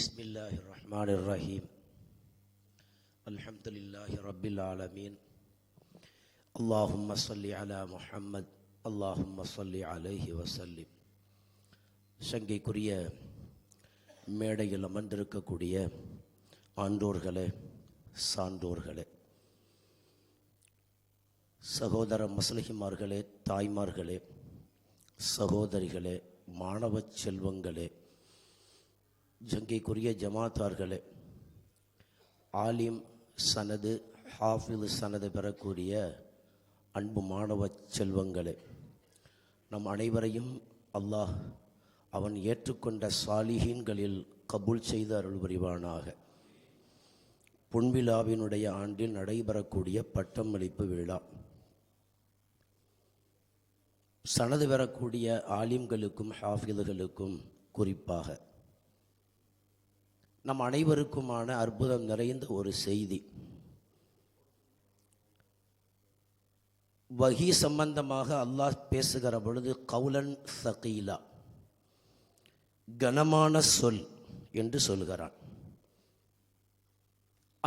بسم الله الرحمن الرحيم الحمد لله رب العالمين اللهم صل على محمد اللهم صل عليه وسلم சங்கைக்குரிய மேடையில் அமர்ந்திருக்கக்கூடிய ஆண்டோர்களே சான்றோர்களே சகோதர மசலகிமார்களே தாய்மார்களே சகோதரிகளே மாணவ செல்வங்களே ஜங்கைக்குரிய ஜமாத்தார்களே ஆலிம் சனது ஹாஃபிது சனது பெறக்கூடிய அன்பு மாணவ செல்வங்களே நம் அனைவரையும் அல்லாஹ் அவன் ஏற்றுக்கொண்ட சாலிஹீன்களில் கபூல் செய்து அருள் புரிவானாக பொன்விழாவினுடைய ஆண்டில் நடைபெறக்கூடிய பட்டமளிப்பு விழா. சனது பெறக்கூடிய ஆலிம்களுக்கும் ஹாஃபிதுகளுக்கும் குறிப்பாக நம் அனைவருக்குமான அற்புதம் நிறைந்த ஒரு செய்தி. வகி சம்பந்தமாக அல்லாஹ் பேசுகிற பொழுது கவுலன் சகீலா கனமான சொல் என்று சொல்கிறான்.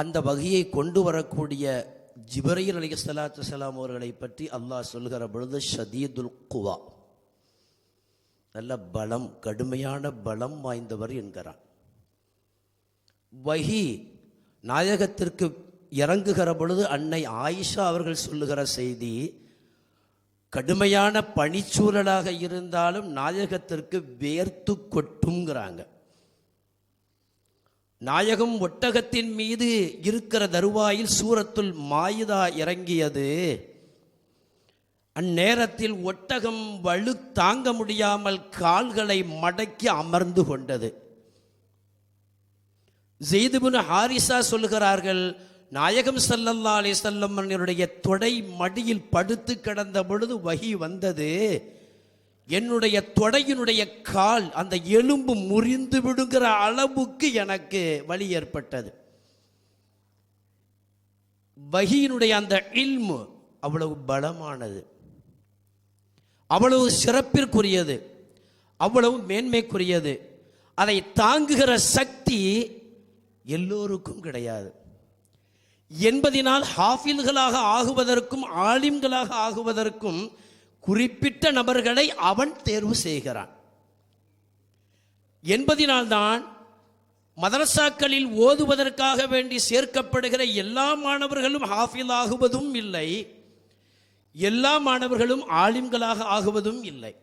அந்த வகையை கொண்டு வரக்கூடிய ஜிபரையில் அலி சலாத்து சலாம் அவர்களை பற்றி அல்லாஹ் சொல்கிற பொழுது ஷதீதுல் குவா நல்ல பலம் கடுமையான பலம் வாய்ந்தவர் என்கிறான். வஹி நாயகத்திற்கு இறங்குகிற பொழுது அன்னை ஆயிஷா அவர்கள் சொல்லுகிற செய்தி கடுமையான பனிச்சூழலாக இருந்தாலும் நாயகத்திற்கு வேர்த்து கொட்டுங்கிறாங்க நாயகம் ஒட்டகத்தின் மீது இருக்கிற தருவாயில் சூரத்துள் மாயுதா இறங்கியது. அந்நேரத்தில் ஒட்டகம் வலு தாங்க முடியாமல் கால்களை மடக்கி அமர்ந்து கொண்டது. ஜெய்துபுன் ஹாரிசா சொல்லுகிறார்கள் நாயகம் சல்லல்லா அலி செல்லம்மனுடைய தொடை மடியில் படுத்து கிடந்த பொழுது வகி வந்தது. என்னுடைய தொடையினுடைய கால் அந்த எலும்பு முறிந்து விடுங்கிற அளவுக்கு எனக்கு வலி ஏற்பட்டது. வகியினுடைய அந்த இல்மு அவ்வளவு பலமானது. அவ்வளவு சிறப்பிற்குரியது. அவ்வளவு மேன்மைக்குரியது. அதை தாங்குகிற சக்தி எல்லோருக்கும் கிடையாது. என்பதினால் ஹாஃபில்களாக ஆகுவதற்கும் ஆலிம்களாக ஆகுவதற்கும் குறிப்பிட்ட நபர்களை அவன் தேர்வு செய்கிறான். என்பதினால்தான் மதரசாக்களில் ஓதுவதற்காக வேண்டி சேர்க்கப்படுகிற எல்லா மாணவர்களும் ஹாஃபில் ஆகுவதும் இல்லை எல்லா மாணவர்களும் ஆலிம்களாக ஆகுவதும் இல்லை.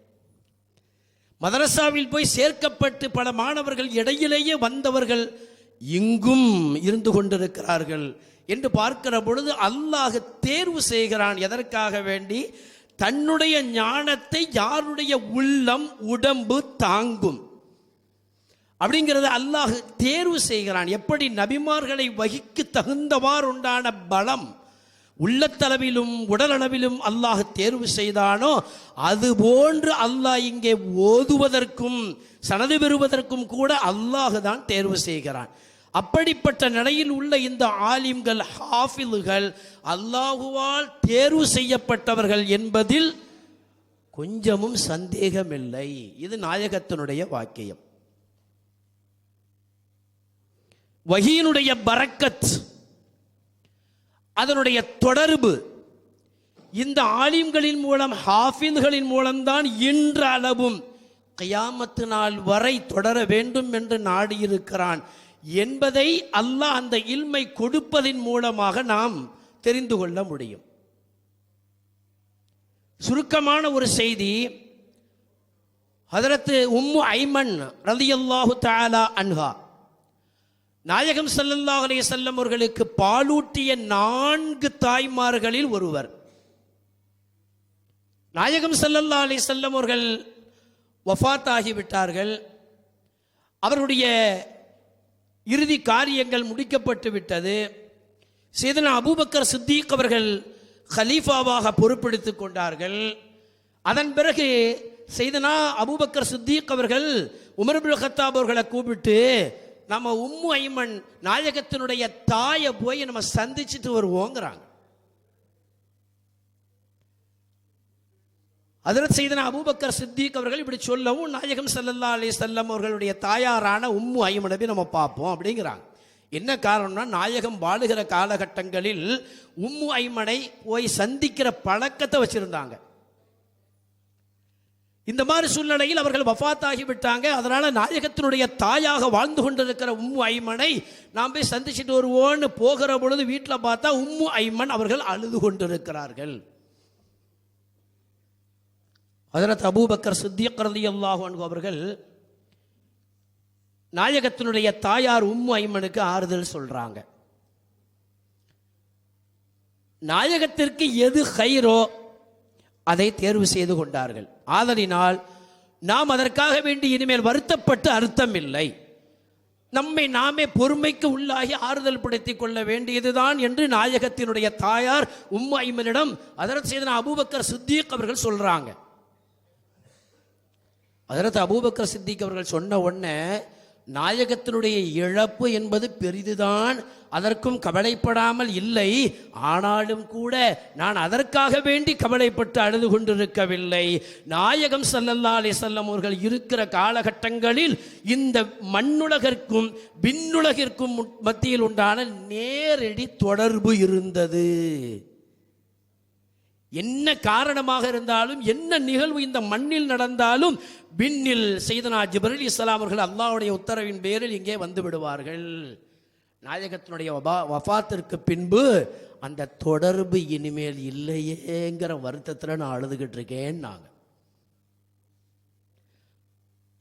மதரசாவில் போய் சேர்க்கப்பட்டு பல மாணவர்கள் இடையிலேயே வந்தவர்கள் இங்கும் இருந்து கொண்டிருக்கிறார்கள் என்று பார்க்கிற பொழுது அல்லாஹ் தேர்வு செய்கிறான் எதற்காக வேண்டி? தன்னுடைய ஞானத்தை யாருடைய உள்ளம் உடம்பு தாங்கும். அப்படிங்கிறத அல்லாஹ் தேர்வு செய்கிறான். எப்படி? நபிமார்களை வகிக்கு தகுந்தவாறு உண்டான பலம். உள்ளத்தளவிலும் உடலளவிலும் அல்லாஹ் தேர்வு செய்தானோ அது போன்று அல்லாஹ் இங்கே ஓதுவதற்கும் சனது பெறுவதற்கும் கூட அல்லாஹ் தான் தேர்வு செய்கிறான். அப்படிப்பட்ட நிலையில் உள்ள இந்த ஆலிம்கள் ஹாஃபில்கள் அல்லாஹுவால் தேர்வு செய்யப்பட்டவர்கள் என்பதில் கொஞ்சமும் சந்தேகமில்லை. இது நாயகத்தினுடைய வாக்கியம். வகியினுடைய பரக்கத் அதனுடைய தொடர்பு இந்த ஆலிம்களின் மூலம் ஹாஃபிந்துகளின் மூலம்தான் இன்ற அளவும் கயாமத்து நாள் வரை தொடர வேண்டும் என்று நாடியிருக்கிறான் என்பதை அல்லாஹ் அந்த இல்மை கொடுப்பதின் மூலமாக நாம் தெரிந்து கொள்ள முடியும். சுருக்கமான ஒரு செய்தி ஹதரத்து உம்மு ஐமன் ரதியல்லாஹு தாலா அன்ஹா. நாயகம் சல்லல்லாஹ் அலைய செல்லம் அவர்களுக்கு பாலூட்டிய நான்கு தாய்மார்களில் ஒருவர். நாயகம் சல்லல்லாஹ் அலைஹி செல்லம் அவர்கள் வஃபாத் ஆகிவிட்டார்கள் அவருடைய இறுதி காரியங்கள் முடிக்கப்பட்டு விட்டது. சேதனா அபூபக்கர் சித்திக் அவர்கள் ஹலீஃபாவாக பொறுப்பெடுத்துக் கொண்டார்கள். அதன் பிறகு செய்தனா அபூபக்கர் சித்திக் அவர்கள் உமர்புல் ஹத்தாப் அவர்களை கூப்பிட்டு நம்ம உம்மு ஐமன் நாயகத்தினுடைய தாயை போய் நம்ம சந்திச்சுட்டு வருவோங்கிறாங்க. அதில் செய்தன அபூபக்கர் சித்திக் அவர்கள் இப்படி சொல்லவும் நாயகம் சல்லல்லா அலி செல்லம் அவர்களுடைய தாயாரான உம்மு ஐமனபி நம்ம பார்ப்போம் அப்படிங்கிறாங்க. என்ன காரணம்னா நாயகம் வாழுகிற காலகட்டங்களில் உம்மு ஐமனை போய் சந்திக்கிற பழக்கத்தை வச்சுருந்தாங்க. இந்த மாதிரி சூழ்நிலையில் அவர்கள் வஃபாத்தாகி விட்டாங்க அதனால நாயகத்தினுடைய தாயாக வாழ்ந்து கொண்டிருக்கிற உம்மு ஐமனை நாம் போய் சந்திச்சுட்டு வருவோன்னு போகிற பொழுது வீட்டில் பார்த்தா உம்மு ஐமன் அவர்கள் அழுது கொண்டிருக்கிறார்கள். அதனால் அபூபக்கர் சித்தியக்கரதி ரலியல்லாஹு அவர்கள் நாயகத்தினுடைய தாயார் உம்மு ஐமனுக்கு ஆறுதல் சொல்றாங்க. நாயகத்திற்கு எது ஹைரோ அதை தேர்வு செய்து கொண்டார்கள். ஆதலினால் நாம் அதற்காக வேண்டி இனிமேல் வருத்தப்பட்டு அர்த்தம் இல்லை நம்மை நாமே பொறுமைக்கு உள்ளாகி ஆறுதல் படுத்திக் கொள்ள வேண்டியதுதான் என்று நாயகத்தினுடைய தாயார் உம்மு ஐமனிடம் அதற்கு செய்தன அபூபக்கர் சித்திக் அவர்கள் சொல்றாங்க. அதரத் அபூபக்கர் சித்திக் அவர்கள் சொன்ன உடனே நாயகத்தினுடைய இழப்பு என்பது பெரிதுதான் அதற்கும் கவலைப்படாமல் இல்லை. ஆனாலும் கூட நான் அதற்காக வேண்டி கவலைப்பட்டு அழுது கொண்டிருக்கவில்லை. நாயகம் ஸல்லல்லாஹு அலைஹி வஸல்லம் அவர்கள் இருக்கிற காலகட்டங்களில் இந்த மண்ணுலகிற்கும் விண்ணுலகிற்கும் மத்தியில் உண்டான நேரடி தொடர்பு இருந்தது. என்ன காரணமாக இருந்தாலும் என்ன நிகழ்வு இந்த மண்ணில் நடந்தாலும் விண்ணில் செய்தனா ஜிபரலி இஸ்லாம் அவர்கள் உத்தரவின் பேரில் இங்கே வந்து விடுவார்கள். நாயகத்தினுடைய வபா வஃபாத்திற்கு பின்பு அந்த தொடர்பு இனிமேல் இல்லையேங்கிற வருத்தத்தில் நான் அழுதுகிட்டு இருக்கேன் நாங்கள்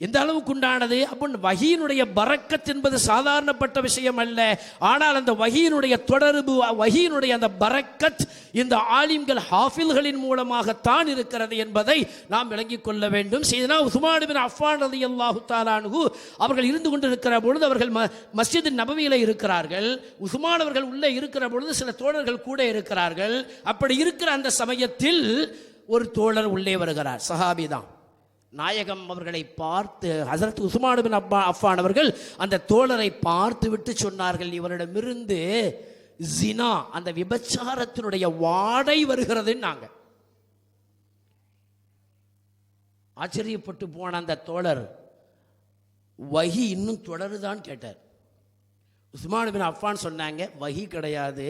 எந்த அளவுக்கு உண்டானது? அப்படின்னு வகியினுடைய பரக்கத் என்பது சாதாரணப்பட்ட விஷயம் அல்ல. ஆனால் அந்த வகியினுடைய தொடர்பு வகியினுடைய அந்த பரக்கத் இந்த ஆலிம்கள் ஹாஃபில்களின் மூலமாகத்தான் இருக்கிறது என்பதை நாம் விளங்கிக் கொள்ள வேண்டும். செய்தனா உசுமானுவின் அஃபான் ரதி அல்லாஹு தாலானு அவர்கள் இருந்து கொண்டிருக்கிற பொழுது அவர்கள் ம மஸ்ஜித் நபவியில் இருக்கிறார்கள். உசுமானவர்கள் அவர்கள் உள்ளே இருக்கிற பொழுது சில தோழர்கள் கூட இருக்கிறார்கள். அப்படி இருக்கிற அந்த சமயத்தில் ஒரு தோழர் உள்ளே வருகிறார். சஹாபி தான். நாயகம் அவர்களை பார்த்து ஹசரத் உஸ்மானுபின் அப்பா அஃபான் அவர்கள் அந்த தோழரை பார்த்து விட்டு சொன்னார்கள். இவரிடமிருந்து ஜினா அந்த விபச்சாரத்தினுடைய வாடை வருகிறதுன்னாங்க. ஆச்சரியப்பட்டு போன அந்த தோழர் வகி இன்னும் தொடருதான்னு கேட்டார். உஸ்மானுபின் அஃபான் சொன்னாங்க வகி கிடையாது.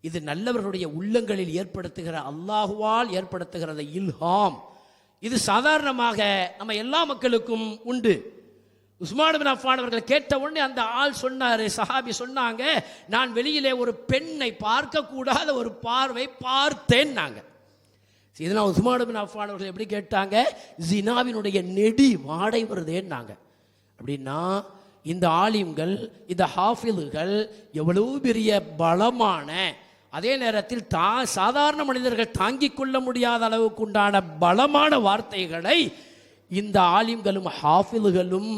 இது நல்லவர்களுடைய உள்ளங்களில் ஏற்படுத்துகிற அல்லாஹுவால் ஏற்படுத்துகிறத இல்ஹாம் இது சாதாரணமாக நம்ம எல்லா மக்களுக்கும் உண்டு. உஸ்மான் பின் அஃபான் அவர்கள் கேட்ட உடனே அந்த ஆள் சொன்னார் சஹாபி சொன்னாங்க நான் வெளியிலே ஒரு பெண்ணை பார்க்கக்கூடாத ஒரு பார்வை பார்த்தேன் நாங்கள் இதனால் உஸ்மான் பின் அஃபான் அவர்கள் எப்படி கேட்டாங்க? ஜினாவினுடைய நெடி வாடை வருதேன்னாங்க அப்படின்னா இந்த ஆலிம்கள் இந்த ஹாஃபில்கள் எவ்வளவு பெரிய பலமான அதே நேரத்தில் தா சாதாரண மனிதர்கள் தாங்கிக் கொள்ள முடியாத அளவுக்கு உண்டான பலமான வார்த்தைகளை இந்த ஆலிம்களும் ஹாஃபில்களும்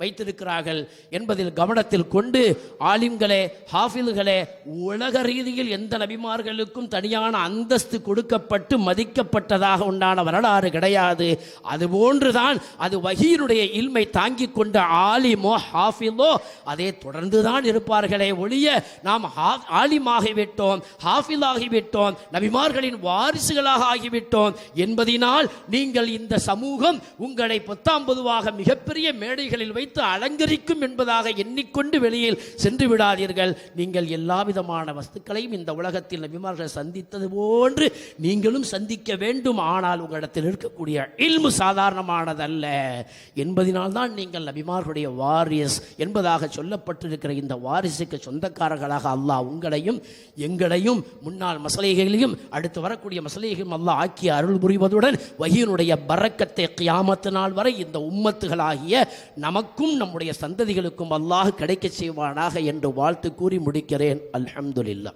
வைத்திருக்கிறார்கள் என்பதில் கவனத்தில் கொண்டு ஆலிம்களே ஹாஃபில்களே உலக ரீதியில் எந்த நபிமார்களுக்கும் தனியான அந்தஸ்து கொடுக்கப்பட்டு மதிக்கப்பட்டதாக உண்டான வரலாறு கிடையாது. அதுபோன்றுதான் அது வகியினுடைய இல்மை தாங்கி கொண்ட ஆலிமோ ஹாஃபிலோ அதே தொடர்ந்து தான் இருப்பார்களே ஒழிய நாம் ஹா- ஆலிமாகிவிட்டோம் ஹாஃபிலாகிவிட்டோம் நபிமார்களின் வாரிசுகளாக ஆகிவிட்டோம் என்பதினால் நீங்கள் இந்த சமூகம் உங்களை பொத்தாம் பொதுவாக மிகப்பெரிய மேடைகளில் வைத்து அலங்கரிக்கும் என்பதாக எண்ணிக்கொண்டு வெளியில் சென்று விடாதீர்கள். நீங்கள் எல்லா விதமான வஸ்துக்களையும் இந்த உலகத்தில் நபிமார்கள் சந்தித்தது போன்று நீங்களும் சந்திக்க வேண்டும். ஆனால் உங்களிடத்தில் இருக்கக்கூடிய இல்மு சாதாரணமானதல்ல. என்பதினால்தான் நீங்கள் நபிமார்களுடைய வாரிஸ் என்பதாக சொல்லப்பட்டிருக்கிற இந்த வாரிசுக்கு சொந்தக்காரர்களாக அல்லாஹ் உங்களையும் எங்களையும் முன்னாள் மசலைகளையும் அடுத்து வரக்கூடிய மசலைகளையும் அல்லாஹ் ஆக்கிய அருள் புரிவதுடன் வகியினுடைய பரக்கத்தை கியாமத்து நாள் வரை இந்த உம்மத்துகளாகிய நமக்கு நமக்கும் நம்முடைய சந்ததிகளுக்கும் அல்லாஹ் கிடைக்கச் செய்வானாக என்று வாழ்த்து கூறி முடிக்கிறேன். அல்ஹம்துலில்லா